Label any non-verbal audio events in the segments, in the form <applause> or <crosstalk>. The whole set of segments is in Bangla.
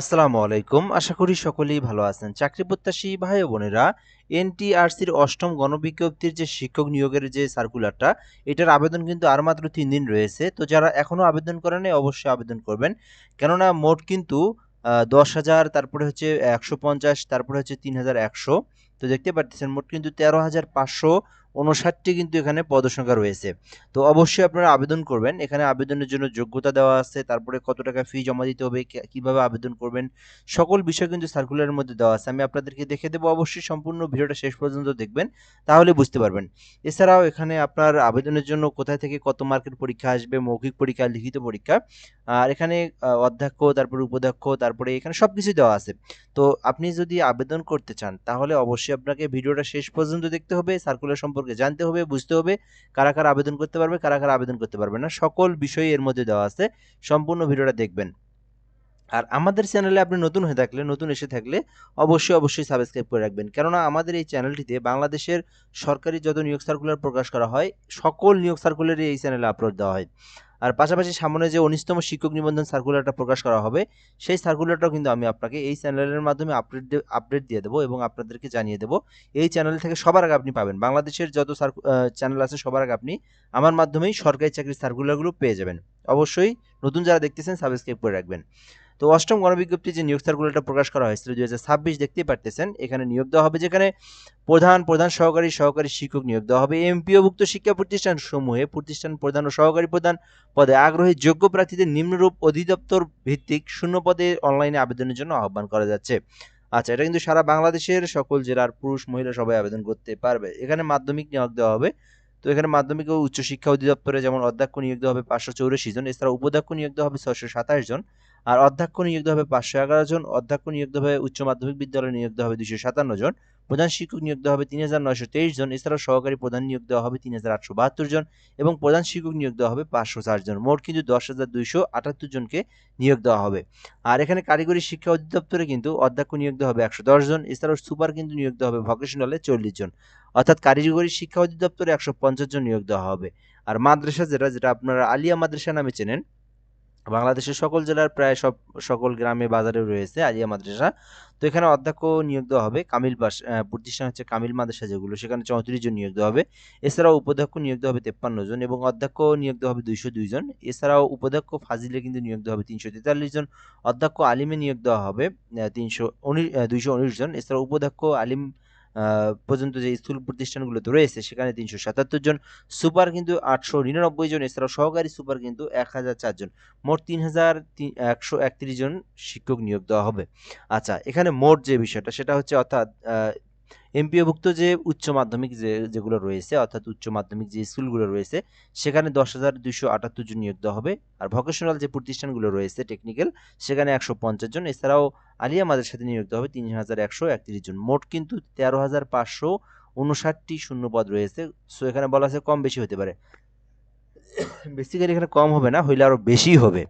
আসসালামু আলাইকুম। আশা করি সকলেই ভালো আছেন। চাকরি প্রত্যাশী ভাই বোনেরা, এনটিআরসির অষ্টম গণবিজ্ঞপ্তির যে শিক্ষক নিয়োগের যে সার্কুলারটা এটার আবেদন কিন্তু আর মাত্র তিন দিন রয়েছে। তো যারা এখনও আবেদন করেন অবশ্যই আবেদন করবেন। কেননা মোট কিন্তু দশ হাজার, তারপরে হচ্ছে একশো পঞ্চাশ, তারপরে হচ্ছে তিন হাজার একশো। তো দেখতে পাচ্ছেন মোট কিন্তু তেরো হাজার পাঁচশো উনষাটটি কিন্তু এখানে পদসংখ্যা রয়েছে। তো অবশ্যই আপনারা আবেদন করবেন। এখানে আবেদনের জন্য যোগ্যতা দেওয়া আছে। তারপরে কত টাকা ফি জমা দিতে হবে কীভাবে আবেদন করবেন, সকল বিষয় কিন্তু সার্কুলারের মধ্যে দেওয়া আছে। আমি আপনাদেরকে দেখে দেবো। অবশ্যই সম্পূর্ণ ভিডিওটা শেষ পর্যন্ত দেখবেন, তাহলে বুঝতে পারবেন। এছাড়াও এখানে আপনার আবেদনের জন্য কোথায় থেকে কত মার্কের পরীক্ষা আসবে, মৌখিক পরীক্ষা, লিখিত পরীক্ষা, আর এখানে অধ্যক্ষ, তারপরে উপাধ্যক্ষ তারপরে এখানে সব কিছু দেওয়া আছে। তো আপনি যদি আবেদন করতে চান, তাহলে অবশ্যই আপনাকে ভিডিওটা শেষ পর্যন্ত দেখতে হবে। সার্কুলার সম্পর্কে জানতে হবে, বুঝতে হবে কারা কারা আবেদন করতে পারবে, কারা কারা আবেদন করতে পারবে না। সকল বিষয় এর মধ্যে দেওয়া আছে। সম্পূর্ণ ভিডিওটা দেখবেন। আর আমাদের চ্যানেলে আপনি নতুন হয়ে থাকলে, নতুন এসে থাকলে অবশ্যই অবশ্যই সাবস্ক্রাইব করে রাখবেন। কেননা আমাদের এই চ্যানেলটিতে বাংলাদেশের সরকারি যত নিয়োগ সার্কুলার প্রকাশ করা হয়, সকল নিয়োগ সার্কুলারই এই চ্যানেলে আপলোড দেওয়া হয়। আর পাশাপাশি সামনে যে উনিশতম শিক্ষক নিবন্ধন সার্কুলারটা প্রকাশ করা হবে, সেই সার্কুলারটাও কিন্তু আমি আপনাকে এই চ্যানেলের মাধ্যমে আপডেট আপডেট দিয়ে দেবো এবং আপনাদেরকে জানিয়ে দেবো। এই চ্যানেল থেকে সবার আগে আপনি পাবেন। বাংলাদেশের যত চ্যানেল আছে সবার আগে আপনি আমার মাধ্যমেই সরকারি চাকরির সার্কুলারগুলো পেয়ে যাবেন। অবশ্যই নতুন যারা দেখতেছেন সাবস্ক্রাইব করে রাখবেন। তো অষ্টম গণবিজ্ঞপ্তি যে নিয়োগ সার্কুলারটা প্রকাশ করা হয়েছিল, দুই হাজার ছাব্বিশ দেখতেই পারতেছেন। এখানে নিয়োগ দেওয়া হবে যেখানে প্রধান প্রধান সহকারী সহকারী শিক্ষক নিয়োগ দেওয়া হবে। এমপিওভুক্ত শিক্ষা প্রতিষ্ঠান সমূহে প্রতিষ্ঠান প্রধান ও সহকারী প্রধান পদে আগ্রহী যোগ্য প্রার্থীদের নিম্নরূপ অধিদপ্তর ভিত্তিক শূন্য পদে অনলাইনে আবেদনের জন্য আহ্বান করা যাচ্ছে। আচ্ছা এটা কিন্তু সারা বাংলাদেশের সকল জেলার পুরুষ, মহিলা সবাই আবেদন করতে পারবে। এখানে মাধ্যমিক নিয়োগ দেওয়া হবে। তো এখানে মাধ্যমিক ও উচ্চশিক্ষা অধিদপ্তরে যেমন অধ্যক্ষ নিয়োগ দেওয়া হবে পাঁচশো চৌরাশি জন, এছাড়া উপাধ্যক্ষ নিয়োগ দেওয়া হবে ছশো সাতাশ জন। আর অধ্যক্ষ নিয়োগ হবে পাঁচশো এগারো জন, অধ্যক্ষ নিয়োগ হবে উচ্চ মাধ্যমিক বিদ্যালয়ে নিয়োগ হবে দুশো সাতান্ন জন, প্রধান শিক্ষক নিয়োগ হবে তিন হাজার নয়শো তেইশ জন, এছাড়াও সহকারী প্রধান নিয়োগ দেওয়া হবে তিন হাজার আটশো বাহাত্তর জন এবং প্রধান শিক্ষক নিয়োগ দেওয়া হবে পাঁচশো চার জন। মোট কিন্তু দশ হাজার দুইশো আটাত্তর জনকে নিয়োগ দেওয়া হবে। আর এখানে কারিগরি শিক্ষা অধিদপ্তরে কিন্তু অধ্যক্ষ নিয়োগ দেওয়া হবে একশো দশ জন, এছাড়াও সুপার কিন্তু নিয়োগ দেওয়া হবে ভকেশনালে চল্লিশ জন। অর্থাৎ কারিগরি শিক্ষা অধিদপ্তরে একশো পঞ্চাশ জন নিয়োগ দেওয়া হবে। আর মাদ্রাসা যেটা যেটা আপনারা আলিয়া মাদ্রাসা নামে চেনেন বাংলাদেশের সকল জেলার প্রায় সব, সকল গ্রামে বাজারে রয়েছে আলিয়া মাদ্রাসা। তো এখানে অধ্যক্ষ নিয়োগ দেওয়া হবে কামিল প্রতিষ্ঠান হচ্ছে কামিল মাদ্রাসা যেগুলো, সেখানে চৌত্রিশ জন নিয়োগ দেওয়া হবে। এছাড়াও উপাধ্যক্ষ নিয়োগ দেওয়া হবে তেপ্পান্ন জন এবং অধ্যক্ষ নিয়োগ দেওয়া হবে দুইশো দুই জন। এছাড়াও উপাধ্যক্ষ ফাজিলে কিন্তু নিয়োগ দেওয়া হবে তিনশো তেতাল্লিশ জন, অধ্যক্ষ আলিমে নিয়োগ দেওয়া হবে তিনশো উনিশ দুইশো উনিশ জন। এছাড়াও উপাধ্যক্ষ আলিম পর্যন্ত যে স্কুল প্রতিষ্ঠানগুলোতে রয়েছে, সেখানে তিনশো সাতাত্তর জন। সুপার কিন্তু আটশো নিরানব্বই জন, এছাড়াও সহকারী সুপার কিন্তু এক হাজার চারজন মোট তিন হাজার একশো একত্রিশ জন শিক্ষক নিয়োগ দেওয়া হবে। আচ্ছা এখানে মোট যে বিষয়টা, সেটা হচ্ছে অর্থাৎ এমপিওভুক্ত যে উচ্চ মাধ্যমিক যে, যেগুলো রয়েছে, অর্থাৎ উচ্চ মাধ্যমিক যে স্কুলগুলো রয়েছে, সেখানে দশ হাজার দুশো আটাত্তর জন নিয়োগ দেওয়া হবে। আর ভকেশনাল যে প্রতিষ্ঠানগুলো রয়েছে, টেকনিক্যাল, সেখানে একশো পঞ্চাশ জন। এছাড়াও আলিয়া মাদের সাথে নিয়োগ দেওয়া হবে তিন হাজার একশো একত্রিশ জন। মোট কিন্তু তেরো হাজার পাঁচশো উনষাটটি শূন্যপদ রয়েছে। সো এখানে বলা আছে কম বেশি হতে পারে। <coughs> বেসিক্যালি এখানে কম হবে না, হইলে আরও বেশি হবে।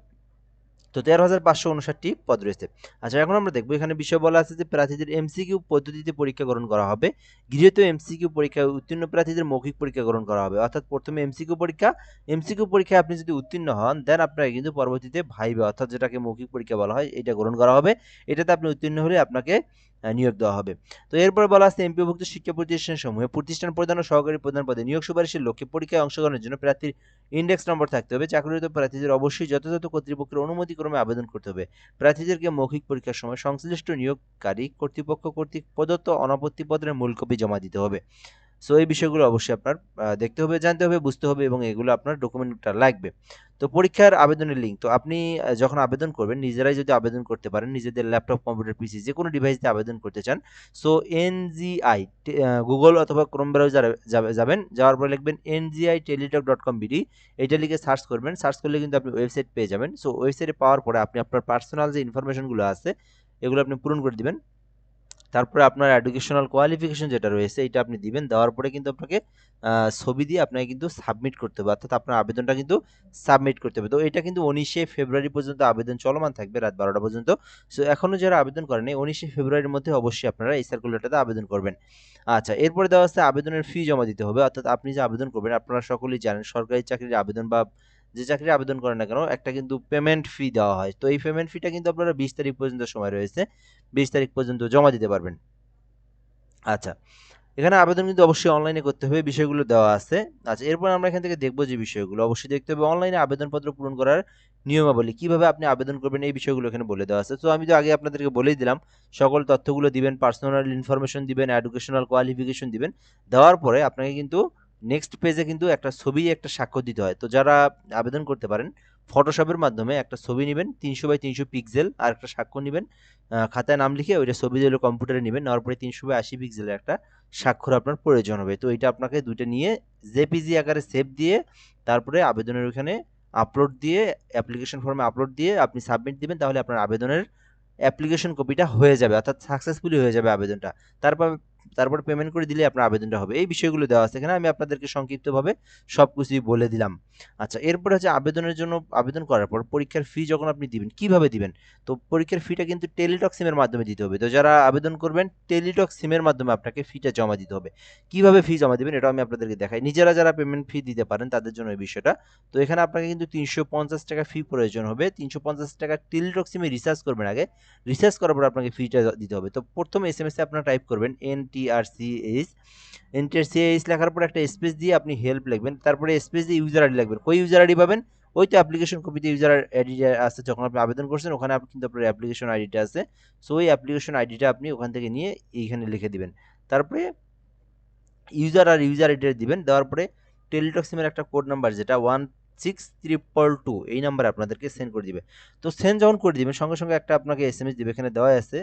তো তেরো হাজার পাঁচশো উনষাটটি পদ রয়েছে। আচ্ছা এখন আমরা দেখব, এখানে বিষয় বলা আছে যে প্রার্থীদের এমসিকিউ পদ্ধতিতে পরীক্ষা গ্রহণ করা হবে। গৃহীত এমসিকিউ পরীক্ষায় উত্তীর্ণ প্রার্থীদের মৌখিক পরীক্ষা গ্রহণ করা হবে। অর্থাৎ প্রথমে এমসিকিউ পরীক্ষা। এমসিকিউ পরীক্ষায় আপনি যদি উত্তীর্ণ হন দেন আপনাকে কিন্তু পরবর্তীতে ভাইবে, অর্থাৎ যেটাকে মৌখিক পরীক্ষা বলা হয়, এটা গ্রহণ করা হবে। এটাতে আপনি উত্তীর্ণ হলে আপনাকে নিয়োগ দেওয়া হবে। তো এরপরে বলা আছে এমপিভুক্ত শিক্ষা প্রতিষ্ঠান সমূহে প্রতিষ্ঠান প্রধান ও সহকারী প্রধান পদে নিয়োগ সুপারিশের লক্ষ্যে পরীক্ষায় অংশগ্রহণের জন্য প্রার্থীর ইন্ডেক্স নম্বর থাকতে হবে। চাকরিরত প্রার্থীদের অবশ্যই যথাযথ কর্তৃপক্ষের অনুমতিক্রমে আবেদন করতে হবে। প্রার্থীদেরকে মৌখিক পরীক্ষার সময় সংশ্লিষ্ট নিয়োগকারী কর্তৃপক্ষ কর্তৃক প্রদত্ত অনাপত্তি পত্রের মূল কপি জমা দিতে হবে। সো এই বিষয়গুলো অবশ্যই আপনার দেখতে হবে, জানতে হবে, বুঝতে হবে এবং এগুলো আপনার ডকুমেন্টটা লাগবে। তো পরীক্ষার আবেদনের লিঙ্ক তো আপনি যখন আবেদন করবেন, নিজেরাই যদি আবেদন করতে পারেন, নিজেদের ল্যাপটপ কম্পিউটার পিসি যে কোনো ডিভাইসে আবেদন করতে চান সো এনজিআই গুগল অথবা ক্রোম ব্রাউজারে যাবেন, যাওয়ার পরে লিখবেন NGI Teletalk dot com BD এইটা লিখে সার্চ করবেন সার্চ করলে কিন্তু আপনি ওয়েবসাইট পেয়ে যাবেন। সো ওয়েবসাইটে পাওয়ার পরে আপনি আপনার পার্সোনাল যে ইনফরমেশনগুলো আছে, এগুলো আপনি পূরণ করে দিবেন। তারপরে আপনার এডুকেশনাল কোয়ালিফিকেশন যেটা রয়েছে, এটা আপনি দিবেন। দেওয়ার পরে কিন্তু আপনাকে ছবি দিয়ে আপনাকে কিন্তু সাবমিট করতে হবে। অর্থাৎ আপনার আবেদনটা কিন্তু সাবমিট করতে হবে। তো এটা কিন্তু উনিশে ফেব্রুয়ারি পর্যন্ত আবেদন চলমান থাকবে, রাত বারোটা পর্যন্ত। সো এখনও যারা আবেদন করেনি, উনিশে ফেব্রুয়ারির মধ্যে অবশ্যই আপনারা এই সার্কুলারটাতে আবেদন করবেন। আচ্ছা এরপরে দেওয়া আছে আবেদনের ফি জমা দিতে হবে। অর্থাৎ আপনি যে আবেদন করবেন, আপনারা সকলেই জানেন, সরকারি চাকরির আবেদন বা যে চাকরি আবেদন করেন না কেন, একটা কিন্তু পেমেন্ট ফি দেওয়া হয়। তো এই পেমেন্ট ফিটা কিন্তু আপনারা বিশ তারিখ পর্যন্ত সময় রয়েছে, বিশ তারিখ পর্যন্ত জমা দিতে পারবেন। আচ্ছা এখানে আবেদন কিন্তু অবশ্যই অনলাইনে করতে হবে, বিষয়গুলো দেওয়া আছে। আচ্ছা এরপর আমরা এখান থেকে দেখব যে বিষয়গুলো। অবশ্যই দেখতে হবে অনলাইনে আবেদনপত্র পূরণ করার নিয়মাবলী। কীভাবে আপনি আবেদন করবেন, এই বিষয়গুলো এখানে বলে দেওয়া আছে। তো আমি তো আগে আপনাদেরকে বলেই দিলাম, সকল তথ্যগুলো দিবেন পার্সোনাল ইনফরমেশন দিবেন এডুকেশনাল কোয়ালিফিকেশন দিবেন। দেওয়ার পরে আপনাকে কিন্তু নেক্সট পেজে কিন্তু একটা ছবি, একটা স্বাক্ষর দিতে হয়। তো যারা আবেদন করতে পারেন ফটোশপের মাধ্যমে একটা ছবি নেবেন, তিনশো বাই তিনশো পিক্সেল আর একটা স্বাক্ষর নেবেন। খাতায় নাম লিখে ওইটা ছবি দিলে কম্পিউটারে নেবেন, নেওয়ার পরে তিনশো বাই আশি পিক্সেলের একটা স্বাক্ষর আপনার প্রয়োজন হবে। তো এটা আপনাকে দুইটা নিয়ে জেপিজি আকারে সেভ দিয়ে, তারপরে আবেদনের ওখানে আপলোড দিয়ে অ্যাপ্লিকেশন ফর্মে আপলোড দিয়ে আপনি সাবমিট দিবেন, তাহলে আপনার আবেদনের অ্যাপ্লিকেশন কপিটা হয়ে যাবে, অর্থাৎ সাকসেসফুলি হয়ে যাবে আবেদনটা। তারপর তারপর পেমেন্ট করে দিলে আপনার আবেদনটা হবে। এই বিষয়গুলো দেওয়া আছে এখানে। আমি আপনাদেরকে সংক্ষিপ্তভাবে সব কিছুই বলে দিলাম। আচ্ছা এরপর হচ্ছে আবেদনের জন্য আবেদন করার পর পরীক্ষার ফি যখন আপনি দিবেন, কীভাবে দিবেন? তো পরীক্ষার ফিটা কিন্তু টেলিটক সিমের মাধ্যমে দিতে হবে। তো যারা আবেদন করবেন টেলিটক সিমের মাধ্যমে আপনাকে ফিটা জমা দিতে হবে। কীভাবে ফি জমা দিবেন এটা আমি আপনাদেরকে দেখাই। নিজেরা যারা পেমেন্ট ফি দিতে পারেন, তাদের জন্য এই বিষয়টা। তো এখানে আপনাকে কিন্তু তিনশো পঞ্চাশ টাকা ফি প্রয়োজন হবে। তিনশো পঞ্চাশ টাকা টেলিটক সিমে রিচার্জ করবেন আগে। রিচার্জ করার পর আপনাকে ফিটা দিতে হবে। তো প্রথম এস এম এসে আপনারা টাইপ করবেন N T R C H N T R C H লেখার পর একটা স্পেস দিয়ে আপনি হেল্প লিখবেন। তারপরে স্পেস দিয়ে ইউজার আইডি লিখবেন কই ইউজার আইডি পাবেন? ওই তো অ্যাপ্লিকেশন কপিতে ইউজার আইডি আছে যখন আপনি আবেদন করছেন, ওখানে আপনি কিন্তু আপনার অ্যাপ্লিকেশন আইডিটা আছে। সো ওই অ্যাপ্লিকেশন আইডিটা আপনি ওখান থেকে নিয়ে এইখানে লিখে দিবেন। তারপরে ইউজার আর ইউজার আইডিটা দিবেন। দেওয়ার পরে টেলিটক সিমের একটা কোড নাম্বার যেটা ওয়ান সিক্স ত্রিপল টু এই নাম্বারে আপনাদেরকে সেন্ড করে দিবে। তো সেন্ড যখন করে দিবেন, সঙ্গে সঙ্গে একটা আপনাকে এস এম এস দিবে। এখানে দেওয়া আছে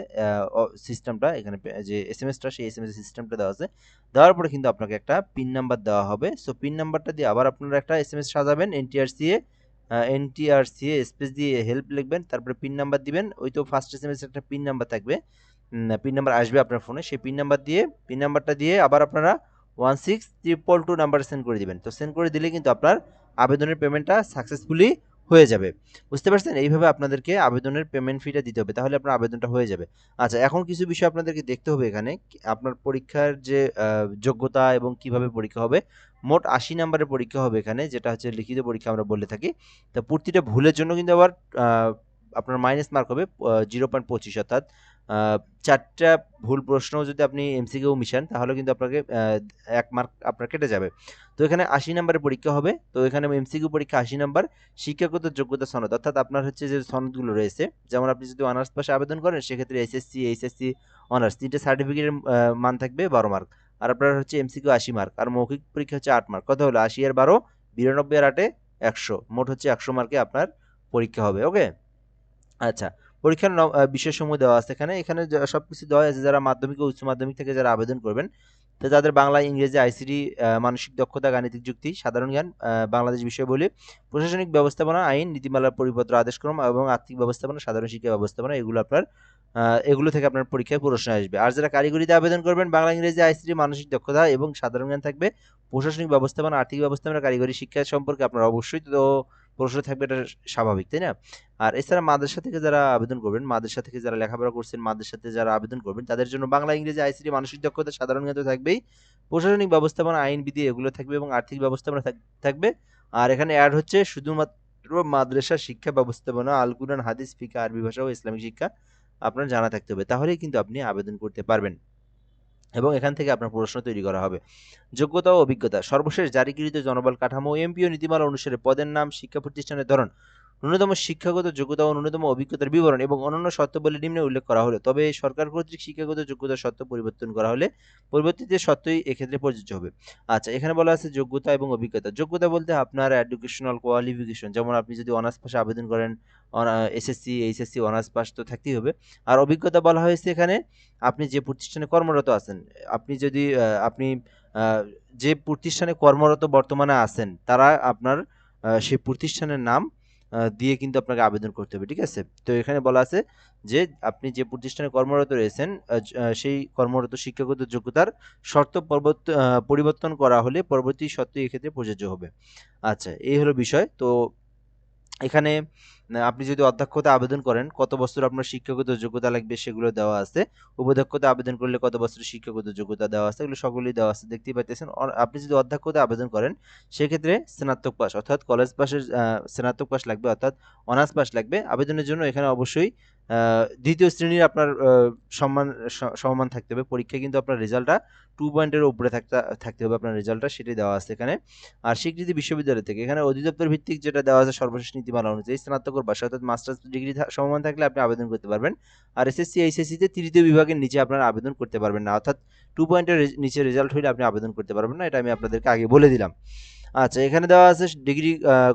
সিস্টেমটা এখানে যে এস এম এসটা সেই এস এম এস সিস্টেমটা দেওয়া আছে। দেওয়ার পরে কিন্তু আপনাকে একটা পিন নাম্বার দেওয়া হবে। সো পিন নাম্বারটা দিয়ে আবার আপনারা একটা এস এম এস সাজাবেন এনটিআরসি এ এনটিআরসি এ স্পেস দিয়ে হেল্প লিখবেন, তারপরে পিন নাম্বার দিবেন। ওই তো ফার্স্ট এস এম এস একটা পিন নাম্বার থাকবে। পিন নাম্বার আসবে আপনার ফোনে সেই পিন নাম্বার দিয়ে পিন নাম্বারটা দিয়ে আবার আপনারা one six triple two number send করে দিবেন। তো সেন্ড করে দিলে কিন্তু আপনার আবেদনের পেমেন্টটা সাকসেসফুলি হয়ে যাবে। বুঝতে পারছেন? এইভাবে আপনাদেরকে আবেদনের পেমেন্ট ফিটা দিতে হবে, তাহলে আপনার আবেদনটা হয়ে যাবে। আচ্ছা এখন কিছু বিষয় আপনাদেরকে দেখতে হবে এখানে। আপনার পরীক্ষার যে যোগ্যতা এবং কীভাবে পরীক্ষা হবে, মোট আশি নাম্বারের পরীক্ষা হবে এখানে, যেটা হচ্ছে লিখিত পরীক্ষা আমরা বলে থাকি। তো প্রতিটা ভুলের জন্য কিন্তু আবার আপনার মাইনাস মার্ক হবে জিরো পয়েন্ট পঁচিশ অর্থাৎ চারটা ভুল প্রশ্ন যদি আপনি এমসিকিউ মিশান, তাহলে কিন্তু আপনাকে এক মার্ক আপনার কেটে যাবে। তো এখানে আশি নাম্বারের পরীক্ষা হবে। তো এখানে এমসিকিউ পরীক্ষা আশি নাম্বার শিক্ষাগত যোগ্যতা সনদ। অর্থাৎ আপনার হচ্ছে যে সনদগুলো রয়েছে, যেমন আপনি যদি অনার্স পাশে আবেদন করেন, সেক্ষেত্রে এসএসসি এইচএসসি অনার্স তিনটে সার্টিফিকেটের মান থাকবে বারো মার্ক আর আপনার হচ্ছে এমসিকিউ আশি মার্ক আর মৌখিক পরীক্ষা হচ্ছে আট মার্ক কত হলো? আশি আর বারো, বিরানব্বই আর আটে একশো। মোট হচ্ছে একশো মার্কে আপনার পরীক্ষা হবে ওকে আচ্ছা পরীক্ষার বিশেষ সময় দেওয়া আছে। এখানে এখানে সব কিছু দেওয়া আছে যারা মাধ্যমিক ও উচ্চ মাধ্যমিক থেকে যারা আবেদন করবেন, তো তাদের বাংলা, ইংরেজি আইসিডি মানসিক দক্ষতা, গাণিতিক যুক্তি, সাধারণ জ্ঞান বাংলাদেশ বিষয় বলি প্রশাসনিক ব্যবস্থাপনা, আইন নীতিমালার পরিপত্র, আদেশক্রম এবং আর্থিক ব্যবস্থাপনা, সাধারণ শিক্ষা ব্যবস্থাপনা, এগুলো আপনার এগুলো থেকে আপনার পরীক্ষায় প্রশ্ন আসবে। আর যারা কারিগরিতে আবেদন করবেন, বাংলা, ইংরেজি আইসিডি মানসিক দক্ষতা এবং সাধারণ জ্ঞান থাকবে, প্রশাসনিক ব্যবস্থাপনা, আর্থিক ব্যবস্থাপনা, কারিগরি শিক্ষা সম্পর্কে আপনার অবশ্যই তো প্রশ্ন থাকবে, এটা স্বাভাবিক, তাই না? আর এছাড়া মাদ্রাসা থেকে যারা আবেদন করবেন, মাদ্রাসা থেকে যারা লেখাপড়া করছেন, মাদ্রাসা থেকে যারা আবেদন করবেন, তাদের জন্য বাংলা, ইংরেজি, আইসিটি, মানসিক দক্ষতা সাধারণ জ্ঞান থাকবেই। প্রশাসনিক ব্যবস্থাপনা, আইন, বিধি এগুলো থাকবে এবং আর্থিক ব্যবস্থাপনা থাকবে। আর এখানে অ্যাড হচ্ছে শুধুমাত্র মাদ্রাসা শিক্ষা ব্যবস্থাপনা আল কুরআন হাদিস, ফিকা, আরবি ভাষা ও ইসলামিক শিক্ষা আপনার জানা থাকতে হবে। তাহলেই কিন্তু আপনি আবেদন করতে পারবেন। এবং এখান থেকে আপনার প্রশ্ন তৈরি করা হবে। যোগ্যতা ও অভিজ্ঞতা, সর্বশেষ জারিকৃত জনবল কাঠামো এমপিও নীতিমালা অনুসারে পদের নাম, শিক্ষা প্রতিষ্ঠানের ধরন, ন্যূনতম শিক্ষাগত যোগ্যতা ও ন্যূনতম অভিজ্ঞতার বিবরণ এবং অন্যান্য শর্তাবলী নিম্নে উল্লেখ করা হলো। তবে সরকার কর্তৃক শিক্ষাগত যোগ্যতার শর্ত পরিবর্তন করা হলে পরিবর্তিত শর্তই এক্ষেত্রে প্রযোজ্য হবে। আচ্ছা এখানে বলা আছে যোগ্যতা এবং অভিজ্ঞতা। যোগ্যতা বলতে আপনার এডুকেশনাল কোয়ালিফিকেশন যেমন আপনি যদি অনার্স পাশে আবেদন করেন এসএসসি, এইচএসসি, অনার্স পাস তো থাকতেই হবে। আর অভিজ্ঞতা বলা হয়েছে এখানে, আপনি যে প্রতিষ্ঠানে কর্মরত আছেন, আপনি যদি আপনি যে প্রতিষ্ঠানে কর্মরত বর্তমানে আছেন, তারা আপনার সেই প্রতিষ্ঠানের নাম দিয়ে কিন্তু আপনাকে আবেদন করতে হবে, ঠিক আছে? তো এখানে বলা আছে যে, আপনি যে প্রতিষ্ঠানে কর্মরত রয়েছেন সেই কর্মরত শিক্ষাগত যোগ্যতার শর্ত পরিবর্তন করা হলে পরবর্তী শর্ত এক্ষেত্রে প্রযোজ্য হবে। আচ্ছা এই হলো বিষয়। তো এখানে আপনি যদি অধ্যক্ষতা আবেদন করেন, কত বছর আপনার শিক্ষাগত যোগ্যতা লাগবে সেগুলো দেওয়া আছে। উপাধ্যক্ষতা আবেদন করলে কত বছরের শিক্ষাগত যোগ্যতা দেওয়া আছে, এগুলো সকলেই দেওয়া আছে, দেখতেই পাইতেছেন। আপনি যদি অধ্যক্ষতা আবেদন করেন, সেক্ষেত্রে স্নাতক পাস, অর্থাৎ কলেজ পাশের স্নাতক পাস লাগবে, অর্থাৎ অনার্স পাস লাগবে। আবেদনের জন্য এখানে অবশ্যই ২য় শ্রেণির আপনার সম্মান সমমান থাকতে হবে। পরীক্ষায় কিন্তু আপনার রেজাল্টটা টু পয়েন্টের উপরে থাকতে থাকতে হবে আপনার রেজাল্টটা সেটাই দেওয়া আছে এখানে। আর স্বীকৃতি বিশ্ববিদ্যালয় থেকে এখানে অধিদপ্তর ভিত্তিক যেটা দেওয়া আছে সর্বশেষ নীতিমালা অনুযায়ী স্নাতকোর পাশে অর্থাৎ মাস্টার্স ডিগ্রি সমমান থাকলে আপনি আবেদন করতে পারবেন। আর এসএসসি, এইচএসসিতে তৃতীয় বিভাগের নিচে আপনারা আবেদন করতে পারবেন না। অর্থাৎ টু পয়েন্টের নিচে রেজাল্ট হইলে আপনি আবেদন করতে পারবেন না। এটা আমি আপনাদেরকে আগে বলে দিলাম। আচ্ছা এখানে দেওয়া আছে ডিগ্রি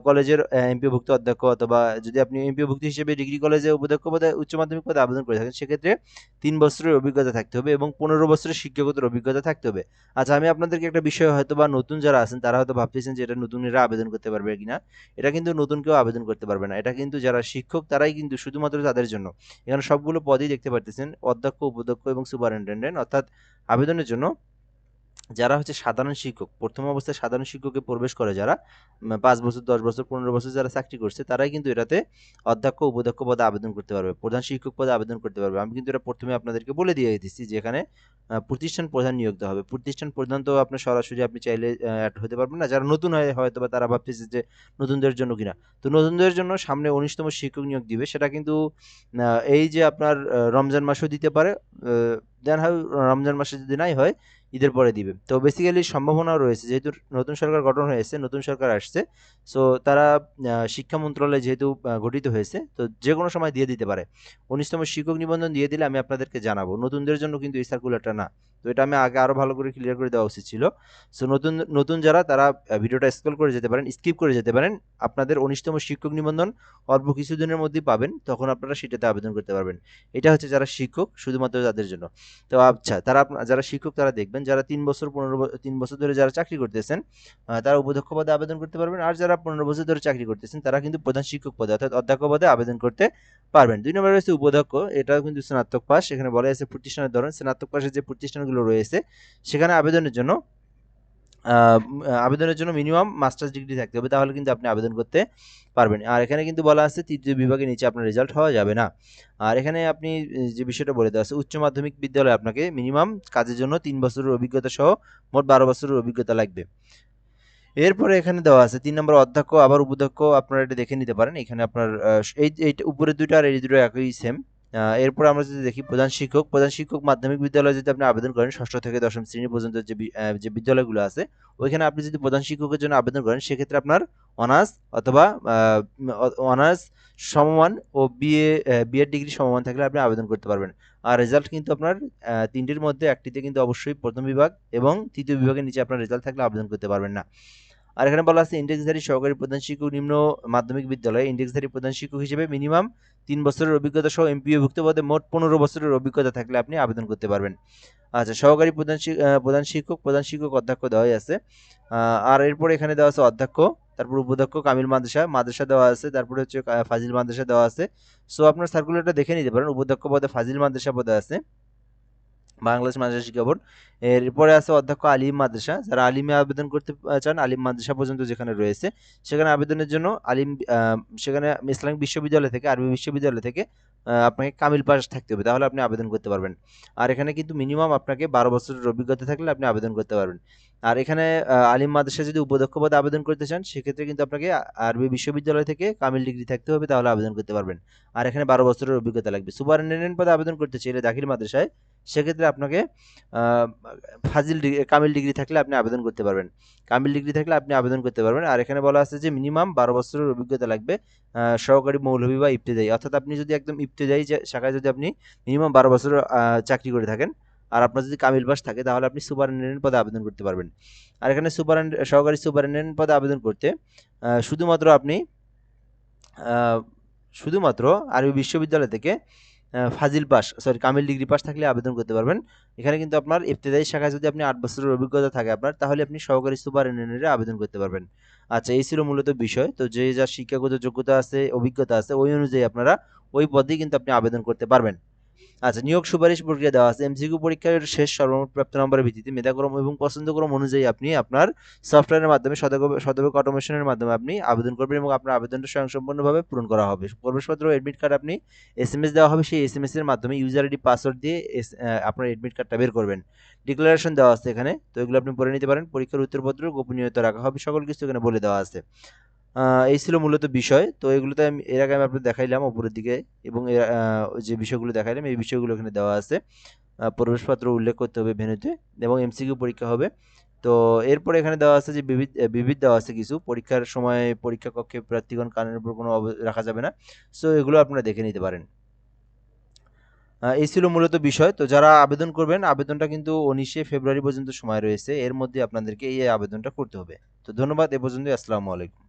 কলেজের আ এমপিওভুক্ত অধ্যক্ষ অথবা যদি আপনি এমপিওভুক্ত হিসেবে ডিগ্রি কলেজে উপাধ্যক্ষ পদে উচ্চ মাধ্যমিক পদে আবেদন করে থাকেন সেক্ষেত্রে তিন বছরের অভিজ্ঞতা থাকতে হবে এবং ১৫ বছরের শিক্ষাগত অভিজ্ঞতা থাকতে হবে। আচ্ছা আমি আপনাদেরকে একটা বিষয় হয়তো বা নতুন যারা আছেন তারা হয়তো ভাবতেছেন যে এটা নতুনেরা আবেদন করতে পারবে কিনা। এটা কিন্তু নতুন কেউ আবেদন করতে পারবে না। এটা কিন্তু যারা শিক্ষক তারাই কিন্তু শুধুমাত্র তাদের জন্য। এখানে সবগুলো পদেই দেখতে পারতেছেন অধ্যক্ষ, উপাধ্যক্ষ এবং সুপারিনটেনডেন্ট অর্থাৎ আবেদনের জন্য যারা হচ্ছে সাধারণ শিক্ষক, প্রথম অবস্থায় সাধারণ শিক্ষকে প্রবেশ করে যারা পাঁচ বছর, ১০ বছর, ১৫ বছর যারা চাকরি করছে তারাই কিন্তু এটাতে অধ্যক্ষ, উপাধ্যক্ষ পদে আবেদন করতে পারবে। প্রধান শিক্ষক পদে আবেদন করতে পারবে। আমি কিন্তু এটা প্রথমে আপনাদেরকে বলে দিয়ে দিচ্ছি যে এখানে প্রতিষ্ঠান প্রধান নিয়োগ দেওয়া হবে। প্রতিষ্ঠান প্রধান তো আপনার সরাসরি আপনি চাইলে এড হতে পারবেন না। যারা নতুন হয় হয়তো বা তারা ভাবতেছে যে নতুনদের জন্য কিনা। তো নতুনদের জন্য সামনে উনিশতম শিক্ষক নিয়োগ দিবে সেটা কিন্তু এই যে আপনার রমজান মাসেও দিতে পারে। দেন হয় রমজান মাসে যদি নাই হয় ঈদের পরে দিবে। তো বেসিক্যালি সম্ভাবনাও রয়েছে যেহেতু নতুন সরকার গঠন হয়েছে, নতুন সরকার আসছে। সো তারা শিক্ষা মন্ত্রণালয় যেহেতু গঠিত হয়েছে তো যে কোনো সময় দিয়ে দিতে পারে। উনিশতম শিক্ষক নিবন্ধন দিয়ে দিলে আমি আপনাদেরকে জানাব। নতুনদের জন্য কিন্তু এই সার্কুলারটা না। তো এটা আমি আগে আরও ভালো করে ক্লিয়ার করে দেওয়া উচিত ছিল। সো নতুন নতুন যারা তারা ভিডিওটা স্ক্রল করে যেতে পারেন, স্কিপ করে যেতে পারেন। আপনাদের উনিশতম শিক্ষক নিবন্ধন অল্প কিছুদিনের মধ্যেই পাবেন। তখন আপনারা সেটাতে আবেদন করতে পারবেন। এটা হচ্ছে যারা শিক্ষক শুধুমাত্র তাদের জন্য। তো আচ্ছা তারা যারা শিক্ষক তারা দেখবেন যারা তিন বছর, পনেরো তিন বছর ধরে যারা চাকরি করতেছেন তারা উপাধ্যক্ষ পদে আবেদন করতে পারবেন। আর যারা ১৫ বছর ধরে চাকরি করতেছেন, তারা কিন্তু প্রধান শিক্ষক পদে অর্থাৎ অধ্যক্ষ পদে আবেদন করতে পারবেন। দুই নম্বরে রয়েছে উপাধ্যক্ষ। এটাও কিন্তু স্নাতক পাস। এখানে বলা হয়েছে প্রতিষ্ঠানের ধরন স্নাতক পাশের যে প্রতিষ্ঠানগুলো রয়েছে, সেখানে আবেদনের জন্য আবেদনের জন্য মিনিমাম মাস্টার্স ডিগ্রি থাকতে হবে। তাহলে কিন্তু আপনি আবেদন করতে পারবেন। আর এখানে কিন্তু বলা আছে ৩য় বিভাগের নিচে আপনার রেজাল্ট হওয়া যাবে না। আর এখানে আপনি যে বিষয়টা বলে দেওয়া আছে, উচ্চ মাধ্যমিক বিদ্যালয়ে আপনাকে মিনিমাম কাজের জন্য তিন বছরের অভিজ্ঞতা সহ মোট ১২ বছরের অভিজ্ঞতা লাগবে। এরপরে এখানে দেওয়া আছে, তিন নম্বর অধ্যক্ষ, আবার উপাধ্যক্ষ, আপনারা এটা দেখে নিতে পারেন। এখানে আপনার এই উপরের ২ আর এই দুটো একই সেম। এরপরে আমরা যদি দেখি প্রধান শিক্ষক, প্রধান শিক্ষক মাধ্যমিক বিদ্যালয়ে যদি আপনি আবেদন করেন ৬ষ্ঠ থেকে ১০ম শ্রেণি পর্যন্ত যে যে বিদ্যালয়গুলো আছে ওইখানে আপনি যদি প্রধান শিক্ষকের জন্য আবেদন করেন সেক্ষেত্রে আপনার অনার্স অথবা অনার্স সমমান ও বিএ বিএড ডিগ্রি সমমান থাকলে আপনি আবেদন করতে পারবেন। আর রেজাল্ট কিন্তু আপনার তিনটির মধ্যে একটিতে কিন্তু অবশ্যই প্রথম বিভাগ এবং তৃতীয় বিভাগের নিচে আপনার রেজাল্ট থাকলে আবেদন করতে পারবেন না। আর এখানে বলা আছে ইনডেক্সধারী সহকারী প্রধান শিক্ষক নিম্ন মাধ্যমিক বিদ্যালয়ে ইনডেক্সধারী প্রধান শিক্ষক হিসেবে মিনিমাম তিন বছরের অভিজ্ঞতা সহ এমপিওভুক্ত পদে মোট ১৫ বছরের অভিজ্ঞতা থাকলে আপনি আবেদন করতে পারবেন। আচ্ছা সহকারী প্রধান প্রধান শিক্ষক, প্রধান শিক্ষক, অধ্যক্ষ দেওয়াই আছে। আর এরপরে এখানে দেওয়া আছে অধ্যক্ষ, তারপর উপাধ্যক্ষ, কামিল মাদ্রাসা, মাদ্রাসা দেওয়া আছে। তারপরে হচ্ছে ফাজিল মাদ্রাসা দেওয়া আছে। সো আপনার সার্কুলারটা দেখে নিতে পারেন। উপাধ্যক্ষ পদে ফাজিল মাদ্রাসা পদে আছে। বাংলাদেশ মাদ্রাসা শিক্ষা বোর্ড। এরপরে আছে অধ্যক্ষ আলিম মাদ্রাসা। যারা আলিমে আবেদন করতে চান, আলিম মাদ্রাসা পর্যন্ত যেখানে রয়েছে, সেখানে আবেদনের জন্য আলিম সেখানে ইসলামিক বিশ্ববিদ্যালয় থেকে, আরবি বিশ্ববিদ্যালয় থেকে আপনাকে কামিল পাস থাকতে হবে। তাহলে আপনি আবেদন করতে পারবেন। আর এখানে কিন্তু মিনিমাম আপনাকে ১২ বছরের অভিজ্ঞতা থাকলে আপনি আবেদন করতে পারবেন। আর এখানে আলিম মাদ্রাসায় যদি উপাধ্যক্ষ পদে আবেদন করতে চান, সেক্ষেত্রে কিন্তু আপনাকে আরবি বিশ্ববিদ্যালয় থেকে কামিল ডিগ্রি থাকতে হবে, তাহলে আবেদন করতে পারবেন। আর এখানে ১২ বছরের অভিজ্ঞতা লাগবে। সুপারিনটেনডেন্ট পদে আবেদন করতে চাইলে দাখিল মাদ্রাসায় সেক্ষেত্রে আপনাকে ফাজিল ডিগ্রি, কামিল ডিগ্রি থাকলে আপনি আবেদন করতে পারবেন। কামিল ডিগ্রি থাকলে আপনি আবেদন করতে পারবেন। আর এখানে বলা আছে যে মিনিমাম ১২ বছরের অভিজ্ঞতা লাগবে সহকারী মৌলভী বা ইবতেদায়ী। অর্থাৎ আপনি যদি একদম ইবতেদায়ী যে, শাখায় যদি আপনি মিনিমাম ১২ বছর চাকরি করে থাকেন, আর আপনার যদি কামিল পাস থাকে, তাহলে আপনি সুপারিনটেনডেন্ট পদে আবেদন করতে পারবেন। আর এখানে সুপারিনটে, সহকারী সুপারিনটেনডেন্ট পদে আবেদন করতে শুধুমাত্র আপনি শুধুমাত্র আরবি বিশ্ববিদ্যালয় থেকে Fazil pass sorry Kamil degree pass থাকলে আবেদন করতে পারবেন। এখানে কিন্তু আপনার ইফতেদায়ী শাখায় যদি আপনি আট বছরের অভিজ্ঞতা থাকে আপনার তাহলে আপনি সহকারী সুপার আবেদন করতে পারবেন। আচ্ছা এই ছিল মূলত বিষয়। তো যে যা শিক্ষাগত যোগ্যতা আছে, অভিজ্ঞতা আছে ওই অনুযায়ী আপনারা ওই পদেই কিন্তু আপনি আবেদন করতে পারবেন। আচ্ছা নিয়োগ সুপারিশ প্রক্রিয়া দেওয়া আছে। এমসিকিউ পরীক্ষার শেষ সর্বমোট প্রাপ্ত নম্বরের ভিত্তিতে মেধাক্রম এবং পছন্দক্রম অনুযায়ী আপনি আপনার সফটওয়্যারের মাধ্যমে শতভাগ অটোমেশনের মাধ্যমে আপনি আবেদন করবেন এবং আপনার আবেদনটা স্বয়ংসম্পূর্ণভাবে পূরণ করা হবে। প্রবেশপত্র এডমিট কার্ড আপনি এস এম এস দেওয়া হবে। সেই এস এম এস এর মাধ্যমে ইউজার আইডি পাসওয়ার্ড দিয়ে আপনার এডমিট কার্ডটা বের করবেন। ডিক্লারেশন দেওয়া আছে এখানে। তো এগুলো আপনি পড়ে নিতে পারেন। পরীক্ষার উত্তরপত্র গোপনীয়তা রাখা হবে। সকল কিছু এখানে বলে দেওয়া আছে। এই ছিল মূলত বিষয়। তো এগুলোতে আমি এর আগে আমি আপনাদের দেখাইলাম উপরের দিকে এবং যে বিষয়গুলো দেখাইলাম, এই বিষয়গুলো এখানে দেওয়া আছে। প্রবেশপত্র উল্লেখ করতে হবে ভেন্যুতে এবং এমসিকিউ পরীক্ষা হবে। তো এরপরে এখানে দেওয়া আছে যে বিবিধ বিবিধ দেওয়া আছে কিছু। পরীক্ষার সময় পরীক্ষা কক্ষে প্রার্থীগণ কানের উপর কোনো রাখা যাবে না। সো এগুলো আপনারা দেখে নিতে পারেন। এই ছিল মূলত বিষয়। তো যারা আবেদন করবেন, আবেদনটা কিন্তু উনিশে ফেব্রুয়ারি পর্যন্ত সময় রয়েছে। এর মধ্যে আপনাদেরকে এই আবেদনটা করতে হবে। তো ধন্যবাদ, এ পর্যন্ত আসসালামু আলাইকুম।